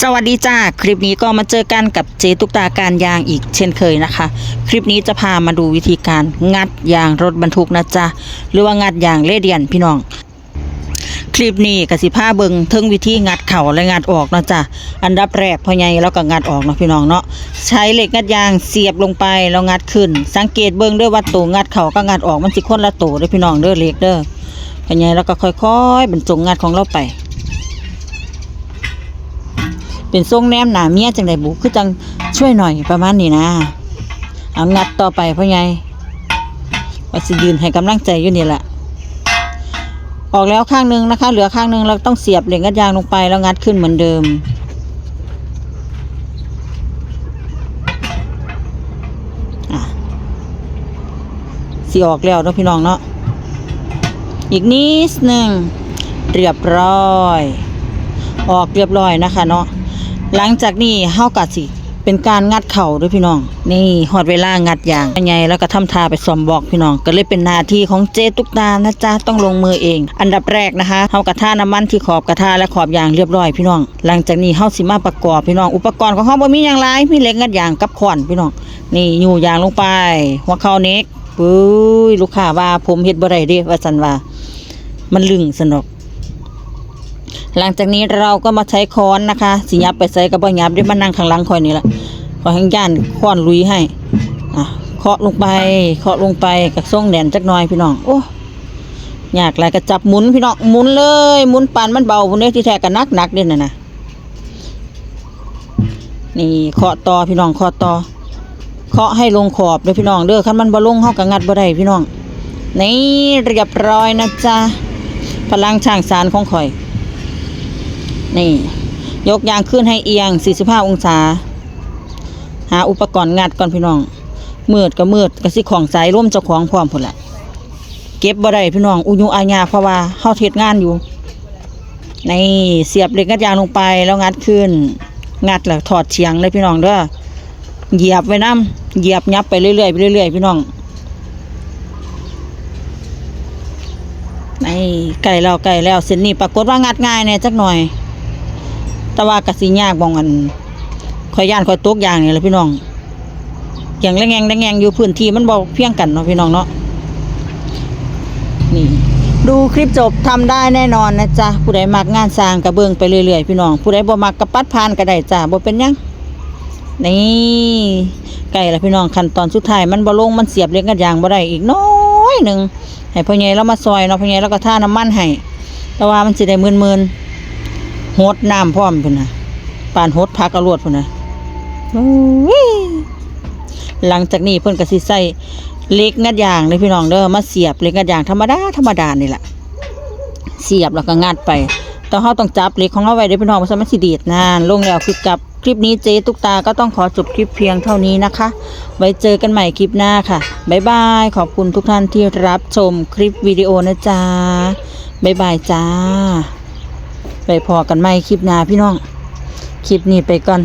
สวัสดีจ้าคลิปนี้ก็มาเจอกันกับเจตุกตาการยางอีกเช่นเคยนะคะ คลิปนี้จะพามาดูวิธีการงัดยางรถบรรทุกนะจ๊ะหรือว่างัดยางเลเดียนพี่น้อง คลิปนี้กสิพาเบิงทิงวิธีงัดเข่าและงัดออกนะจ๊ะอันดับแรกพอใหญ่แล้วก็งัดออกเนาะพี่น้องเนาะใช้เหล็กงัดยางเสียบลงไปแล้วงัดขึ้น สังเกตเบิงด้วยว่าตัวงัดเข่าก็งัดออกมันสิคนละตัวเด้อพี่น้องเด้อเหล็กเด้อพอใหญ่แล้วก็ค่อยๆบรรจงงัดของเราไป เป็นทรงแนมหนาเมียจังไดบุคือจังช่วยหน่อยประมาณนี้นะเอางัดต่อไปพ่อใหญ่ว่าสิยืนให้กำลังใจอยู่นี่แหละออกแล้วข้างหนึงนะคะ เหลือข้างหนึงเราต้องเสียบเหล็กงัดยางลงไปแล้วงัดขึ้นเหมือนเดิมอะสีออกแล้วเนาะพี่น้องเนาะ อีกนิดหนึ่งเรียบร้อย ออกเรียบร้อยนะคะเนาะ หลังจากนี้เฮากัดสิเป็นการงัดเข่าด้วยพี่น้อง นี่หอดเวลางัดอย่างไงแล้วก็ทำทาไปสอมบอกพี่น้อง ก็เลยเป็นหนาทีของเจตุกตานะจ๊ะต้องลงมือเอง อันดับแรกนะคะเฮากระทาน้ำมันที่ขอบกระทาและขอบยางเรียบร้อยพี่น้อง หลังจากนี้เฮาสิมาประกอบพี่น้อง อุปกรณ์ของเฮาบ่มีอย่างไรมีเหล็กงัดยางกับขอนพี่น้อง นี่อยู่ยางลงไป หัวเข่าเน็กปุ้ยลูกค้าว่าผมเฮ็ดบ่ได้เด้ว่าซั่นว่า มันลึงสนอก หลังจากนี้เราก็มาใช้ค้อนนะคะสิยับไปใส่กระบอกยับได้มานั่งข้างหลังคอยนี่แหละคอยให้ย่านค้อนลุยให้อะเคาะลงไปเคาะลงไปกับส่งแดนจักหน่อยพี่น้องโอ้ยากหลายก็จับหมุนพี่น้องหมุนเลยหมุนปานมันเบาพวกนี้ที่แท้ก็นักหนักเด่นนะนะนี่เคาะต่อพี่น้องเคาะต่อเคาะให้ลงขอบเด้อพี่น้องเด้อคันมันบ่ลงเฮาก็งัดบ่ได้พี่น้องนี่เรียบร้อยนะจ๊ะพลังช่างสารของข่อย นี่ ยกยางขึ้นให้เอียง 45 องศา หาอุปกรณ์งัดก่อนพี่น้องมืดก็มืดก็สิของสายร่วมเจ้าของพร้อมพุ่นแหละเก็บบ่ได้พี่น้องอุยุอาญาเพราะว่าเฮาเฮ็ดงานอยู่ในเสียบเหล็กงัดยางลงไปแล้วงัดขึ้น งัดแล้วถอดเฉียงเลยพี่น้องเด้อเหยียบไว้น้ำเหยียบยับไปเรื่อยๆไปเรื่อยๆพี่น้องในไก่แล้วไก่แล้วเส้นนี้ปรากฏว่างัดง่ายแน่จักหน่อย แต่ว่ากะสิยากบองอันข่อยย่านข่อยตกอย่างนี่แหละพี่น้องอย่างแรงแงแรงแงอยู่พื้นที่มันบ่เพียงกันเนาะพี่น้องเนาะนี่ดูคลิปจบทำได้แน่นอนนะจ๊ะผู้ใดมักงานสร้างกระเบื้องไปเรื่อยๆพี่น้อง ผู้ใดบ่มักกระปัดผ่านก็ได้จ้ะบ่เป็นยังนี่ไก่ละพี่น้องขั้นตอนสุดท้ายมันบ่ลงมันเสียบเลี้ยงกันยางบ่ได้อีกน้อยหนึ่งให้พ่อใหญ่เรามาซอยเนาะพ่อใหญ่เราก็ท่าน้ำมันให้แต่ว่ามันสิได้มื่นๆ หดน้ำพร้อมพุ่นนะปานโหดพักกระลวดพุ่นนะหลังจากนี้เพิ่นก็สิใส่เล็กงัดยางเลยพี่น้องเด้อมาเสียบเล็กงัดยางธรรมดาธรรมดานี่แหละเสียบแล้วก็งัดไปต่อเฮาต้องจับเล็กของเราไว้เด้พี่น้องเพราะมันสิดีดนานลงแล้วคือกับคลิปนี้เจ๊ตุกตาก็ต้องขอจบคลิปเพียงเท่านี้นะคะ ไว้เจอกันใหม่คลิปหน้าค่ะบ๊ายบายขอบคุณทุกท่านที่รับชมคลิปวิดีโอนะจ๊ะบ๊ายบายจ้า ไปพอกันไหมคลิปหน้าพี่น้อง คลิปนี้ไปก่อน